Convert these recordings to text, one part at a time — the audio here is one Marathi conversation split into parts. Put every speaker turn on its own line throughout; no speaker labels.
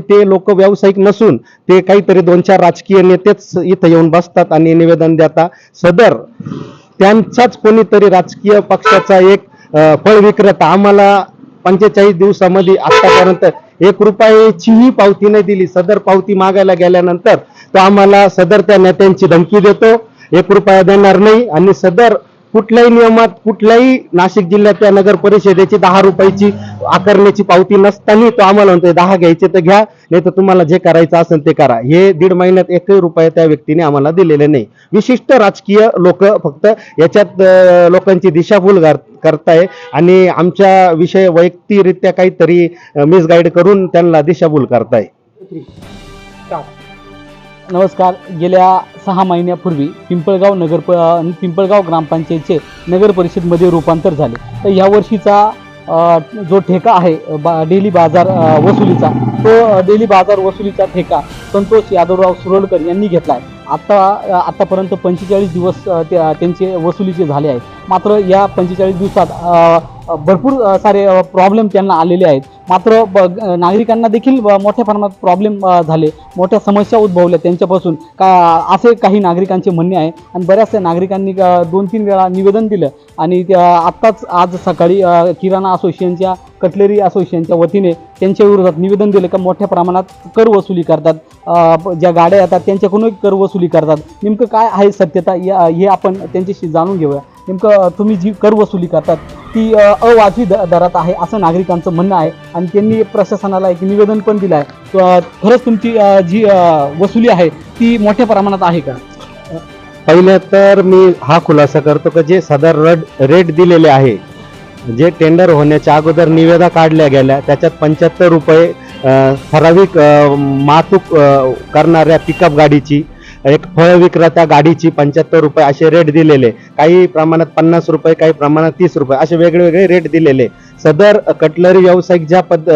ते लोक व्यावसायिक नसून ते काहीतरी दोन चार राजकीय नेतेच इथं येऊन बसतात आणि निवेदन देतात. सदर त्यांचाच कोणीतरी राजकीय पक्षाचा एक फळ विक्रेता आम्हाला पंचेचाळीस दिवसामध्ये आतापर्यंत एक रुपयाचीही पावती नाही दिली. सदर पावती मागायला गेल्यानंतर तो आम्हाला सदर त्या नेत्यांची धमकी देतो. एक रुपया देणार नाही आणि सदर कुठल्याही नियमात कुठल्याही नाशिक जिल्ह्याच्या नगर परिषदेची दहा रुपयाची आकारण्याची पावती नसताना तो आम्हाला म्हणतोय दहा घ्यायचे तर घ्या नाही तर तुम्हाला जे करायचं असेल ते करा. हे दीड महिन्यात एकही रुपया त्या व्यक्तीने आम्हाला दिलेले नाही. विशिष्ट राजकीय लोक फक्त याच्यात लोकांची दिशाभूल कर- करताय आणि आमच्या विषय वैयक्तिकरित्या काहीतरी मिसगाईड करून त्यांना दिशाभूल करताय.
नमस्कार. गेल्या सहा महिन्यापूर्वी पिंपळगाव नगर प पिंपळगाव ग्रामपंचायतचे नगर परिषदमध्ये रूपांतर झाले. तर यावर्षीचा जो ठेका आहे बा डेली बाजार वसुलीचा तो डेली बाजार वसुलीचा ठेका संतोष यादवराव सुरोलकर यांनी घेतला आहे. आत्ता आत्तापर्यंत पंचेचाळीस दिवस त्यांचे वसुलीचे झाले आहेत. मात्र या पंचेचाळीस दिवसात भरपूर सारे प्रॉब्लेम त्यांना आलेले आहेत. मात्र ब- नागरिकांना देखील ब- मोठ्या प्रमाणात प्रॉब्लेम झाले. मोठ्या समस्या उद्भवल्या त्यांच्यापासून. का असे काही नागरिकांचे म्हणणे आहे. आणि बऱ्याचशा नागरिकांनी दोन तीन वेळा निवेदन दिलं. आणि त्या आत्ताच आज सकाळी किराणा असोसिएशनच्या कटलरी असोसिएशनच्या वतीने त्यांच्या विरोधात निवेदन दिलं का मोठ्या प्रमाणात कर वसुली करतात. ज्या गाड्या येतात त्यांच्याकडूनही कर वसुली करतात. नेमकं काय आहे सत्यता या हे आपण त्यांच्याशी जाणून घेऊया. नेमकं तुम्ही जी कर वसुली करतात ती अवाजवी द दरात आहे असं नागरिकांचं म्हणणं आहे. आणि त्यांनी प्रशासनाला एक निवेदन पण दिलं आहे खरंच तुमची जी वसुली आहे ती मोठ्या प्रमाणात आहे का?
पहिलं तर मी हा खुलासा करतो का जे सदर रड रेट दिलेले आहे जे टेंडर होण्याच्या अगोदर निवेदा काढल्या गेल्या त्याच्यात पंच्याहत्तर रुपये ठराविक अं, वाहतूक करणाऱ्या पिकअप गाडीची एक फळ विक्रेत्या गाडीची पंच्याहत्तर रुपये असे रेट दिलेले. काही प्रमाणात पन्नास रुपये काही प्रमाणात तीस रुपये असे वेगवेगळे रेट दिलेले. सदर कटलरी व्यावसायिक ज्या पद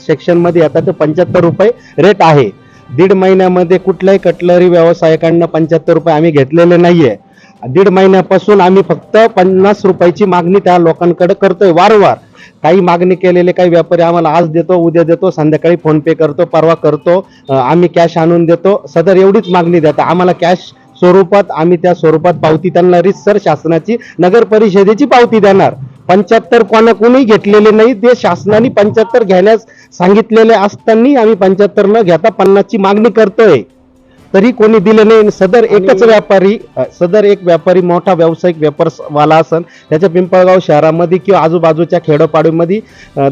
सेक्शनमध्ये येतात ते पंच्याहत्तर रुपये रेट आहे. दीड महिन्यामध्ये कुठल्याही कटलरी व्यावसायिकांना पंच्याहत्तर रुपये आम्ही घेतलेले नाहीये. दीड महिन्यापासून आम्ही फक्त पन्नास रुपयाची मागणी त्या लोकांकडे करतोय वारंवार. काही मागणी केलेले काही व्यापारी आम्हाला आज देतो उद्या देतो संध्याकाळी फोन पे करतो परवा करतो आम्ही कॅश आणून देतो. सदर एवढीच मागणी देतात. आम्हाला कॅश स्वरूपात आम्ही त्या स्वरूपात पावती त्यांना रितसर शासनाची नगर परिषदेची पावती देणार. पंच्याहत्तर कोणा घेतलेले नाही ते शासनाने पंच्याहत्तर घेण्यास सांगितलेले असताना आम्ही पंच्याहत्तर न घेता पन्नासची मागणी करतोय. तरी कोणी दिले नाही सदर एकच व्यापारी सदर एक व्यापारी मोठा व्यावसायिक व्यापारवाला असन त्याच्या पिंपळगाव शहरामध्ये किंवा आजूबाजूच्या खेडोपाडीमध्ये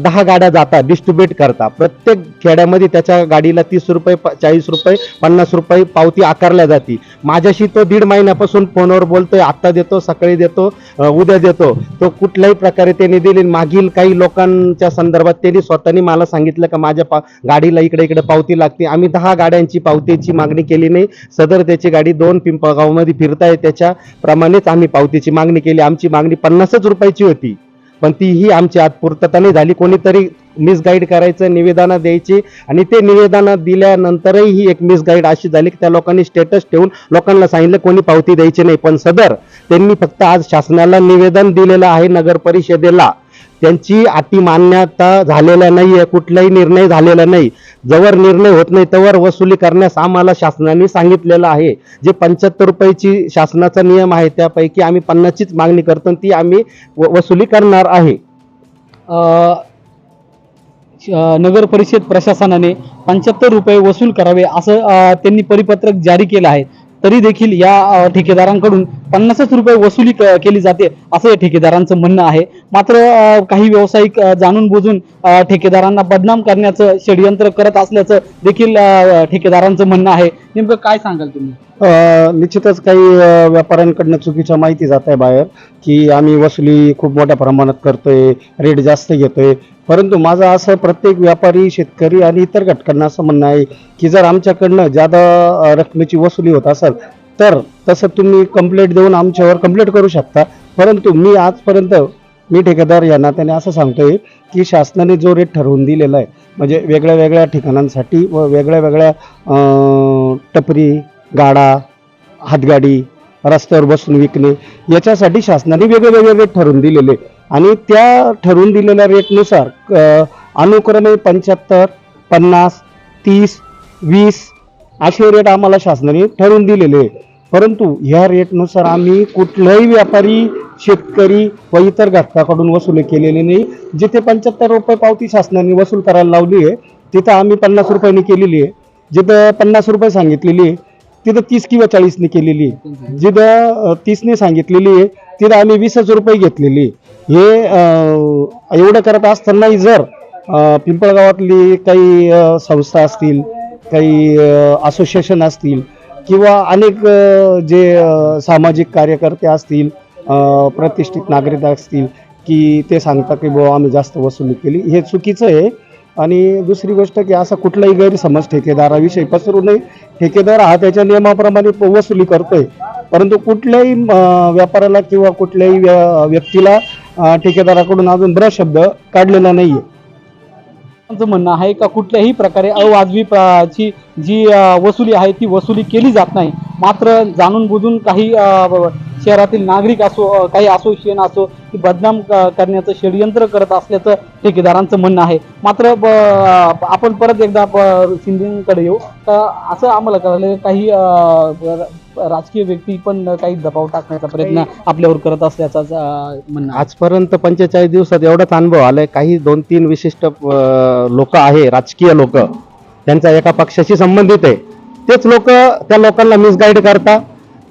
दहा गाड्या जातात डिस्ट्रीब्युट करतात. प्रत्येक खेड्यामध्ये त्याच्या गाडीला तीस रुपये चाळीस रुपये पन्नास रुपये पावती आकारल्या जाते. माझ्याशी तो दीड महिन्यापासून फोनवर बोलतोय आत्ता देतो सकाळी देतो उद्या देतो. तो कुठल्याही प्रकारे त्यांनी दिली मागील काही लोकांच्या संदर्भात त्यांनी स्वतःनी मला सांगितलं का माझ्या पा गाडीला इकडे इकडे पावती लागते. आम्ही दहा गाड्यांची पावतीची मागणी केली नाही सदर त्याची गाडी दोन पिंपळगावमध्ये फिरताय. त्याच्याप्रमाणेच आम्ही पावतीची मागणी केली. आमची मागणी पन्नासच रुपयाची होती. पण तीही आमची आज पूर्तता नाही झाली. कोणीतरी मिसगाईड करायचं निवेदनं द्यायची आणि ते निवेदनं दिल्यानंतरही ही एक मिसगाईड अशी झाली की त्या लोकांनी स्टेटस ठेवून लोकांना सांगितलं कोणी पावती द्यायची नाही. पण सदर त्यांनी फक्त आज शासनाला निवेदन दिलेलं आहे नगर परिषदेला त्यांची अति मान्यता नाही आहे कुठलाही निर्णय झालेला नाही. जवळ निर्णय होत नाही तवर वसुली करण्यास आम्हाला शासनाने सांगितलेलं आहे. जे पंच्याहत्तर रुपयाची शासनाचा नियम आहे त्यापैकी आम्ही पन्नासचीच मागणी करतो आणि ती आम्ही व- वसुली करणार आहे.
श- नगर परिषद प्रशासनाने पंच्याहत्तर रुपये वसूल करावे असं त्यांनी परिपत्रक जारी केलं आहे. तरी देखील या ठेकेदारांकडून पन्नासच रुपये वसुली केली जाते असं या ठेकेदारांचं म्हणणं आहे. मात्र काही व्यावसायिक जाणून बुजून ठेकेदारांना बदनाम करण्याचं षडयंत्र करत असल्याचं देखील ठेकेदारांचं म्हणणं आहे. नेमकं काय सांगाल तुम्ही?
अ, निश्चितच काही अ, व्यापाऱ्यांकडनं चुकीच्या माहिती जात आहे बाहेर की आम्ही वसुली खूप मोठ्या प्रमाणात करतोय रेट जास्त घेतोय. परंतु माझं असं प्रत्येक व्यापारी शेतकरी आणि इतर घटकांना असं म्हणणं आहे की जर आमच्याकडनं ज्यादा अ, रकमेची वसुली होत असेल तर तसं तुम्ही कंप्लेंट देऊन आमच्यावर कंप्लेंट करू शकता. परंतु मी आजपर्यंत मी ठेकेदार या नात्याने असं सांगतोय की शासनाने जो रेट ठरवून दिलेला आहे म्हणजे वेगळ्या वेगळ्या ठिकाणांसाठी व वेगळ्या वेगळ्या अं, टपरी गाडा हातगाडी रस्त्यावर बसून विकणे याच्यासाठी शासनाने वेगळे रेट ठरवून दिलेले. आणि त्या ठरवून दिलेल्या रेटनुसार अनुक्रमे पंच्याहत्तर पन्नास तीस वीस असे रेट आम्हाला शासनाने ठरवून दिलेले आहे. परंतु ह्या रेटनुसार आम्ही कुठलाही व्यापारी शेतकरी व इतर घटकाकडून वसूल केलेली नाही. जिथे पंच्याहत्तर रुपये पावती शासनाने वसूल करायला लावली आहे तिथं आम्ही पन्नास रुपयांनी केलेली आहे. जिथं पन्नास रुपये सांगितलेली आहे तिथं तीस किंवा चाळीसने केलेली आहे. जिथं तीसने सांगितलेली आहे तिथं आम्ही वीसच रुपये घेतलेली हे एवढं करत असतानाही जर पिंपळगावातली काही संस्था असतील काही असोसिएशन असतील किंवा अनेक जे सामाजिक कार्यकर्ते असतील प्रतिष्ठित नागरिक असतील की ते सांगतात की बुवा आम्ही जास्त वसुली केली हे चुकीचं आहे. आणि दुसरी गोष्ट की असा कुठलाही गैरसमज ठेकेदाराविषयी पसरू नये. ठेकेदार हा त्याच्या नियमाप्रमाणे वसुली करतोय. परंतु कुठल्याही व्यापाऱ्याला किंवा कुठल्याही व्य- व्यक्तीला ठेकेदाराकडून अजून ब्र शब्द काढलेला नाहीये.
त्यांचं म्हणणं आहे का कुठल्याही प्रकारे अवाजवी जी वसुली आहे ती वसुली केली जात नाही. मात्र जाणून बुजून काही शहरातील नागरिक असो काही असोसिएशन असो की बदनाम करण्याचं षडयंत्र करत असल्याचं ठेकेदारांचं म्हणणं आहे. मात्र आपण परत एकदा शिंदेकडे येऊ. तर असं आम्हाला कळलं काही राजकीय व्यक्ती पण काही दबाव टाकण्याचा प्रयत्न आपल्यावर करत असल्याचा म्हणणं
आजपर्यंत पंचेचाळीस दिवसात एवढाच अनुभव आलाय. काही दोन तीन विशिष्ट लोक आहे राजकीय लोक. त्यांचा एका पक्षाशी संबंधित आहे. तेच लोक त्या लोकांना मिसगाईड करता.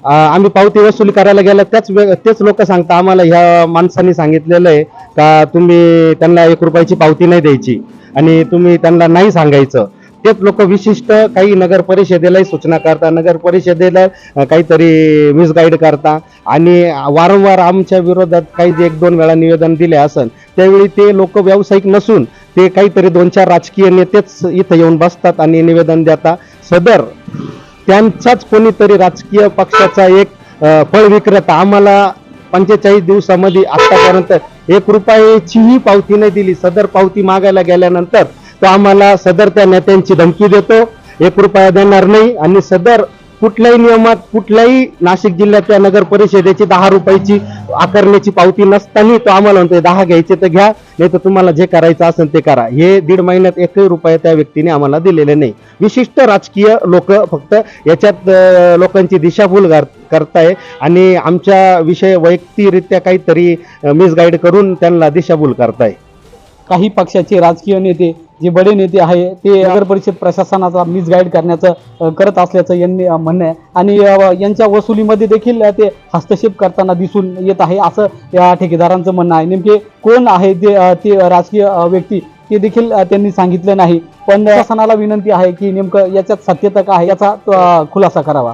आम्ही पावती वसुली करायला गेलं त्याच वे- तेच लोक सांगता आम्हाला ह्या माणसांनी सांगितलेलं आहे का तुम्ही त्यांना एक रुपयाची पावती नाही द्यायची आणि तुम्ही त्यांना नाही सांगायचं. तेच लोक विशिष्ट काही नगर परिषदेलाही सूचना करता नगर परिषदेला काहीतरी मिसगाईड करता. आणि वारंवार आमच्या विरोधात काही जे एक दोन वेळा निवेदन दिले असन त्यावेळी ते लोक व्यावसायिक नसून ते काहीतरी दोन चार राजकीय नेतेच इथं येऊन बसतात आणि निवेदन देतात सदर त्यांचाच कोणीतरी राजकीय पक्षाचा एक फळ विक्रेता आम्हाला पंचेचाळीस दिवसामध्ये आतापर्यंत एक रुपयाचीही पावती नाही दिली. सदर पावती मागायला गेल्यानंतर तो आम्हाला सदर त्या नेत्यांची धमकी देतो. एक रुपया देणार नाही आणि सदर कुठल्याही नियमात कुठल्याही नाशिक जिल्ह्याच्या नगर परिषदेची दहा रुपयाची आकारण्याची पावती नसताना तो आम्हाला म्हणतोय दहा घ्यायचे तर घ्या नाही तर तुम्हाला जे करायचं असेल ते करा. हे दीड महिन्यात एकही रुपया त्या व्यक्तीने आम्हाला दिलेले नाही. विशिष्ट राजकीय लोक फक्त याच्यात लोकांची दिशाभूल कर- करताय आणि आमच्या विषय वैयक्तिकरित्या काहीतरी मिसगाईड करून त्यांना दिशाभूल करताय.
काही पक्षाचे राजकीय नेते जे बडे नेते आहे ते नगर परिषद प्रशासनाचा मिसगाईड करण्याचं करत असल्याचं यांनी म्हणणं आहे. आणि यांच्या वसुलीमध्ये देखील ते हस्तक्षेप करताना दिसून येत आहे असं या ठेकेदारांचं म्हणणं आहे. नेमके कोण आहे ते ते राजकीय व्यक्ती ते देखील त्यांनी सांगितलं नाही. पण प्रशासनाला विनंती आहे की नेमकं याच्यात सत्यता काय आहे याचा खुलासा करावा.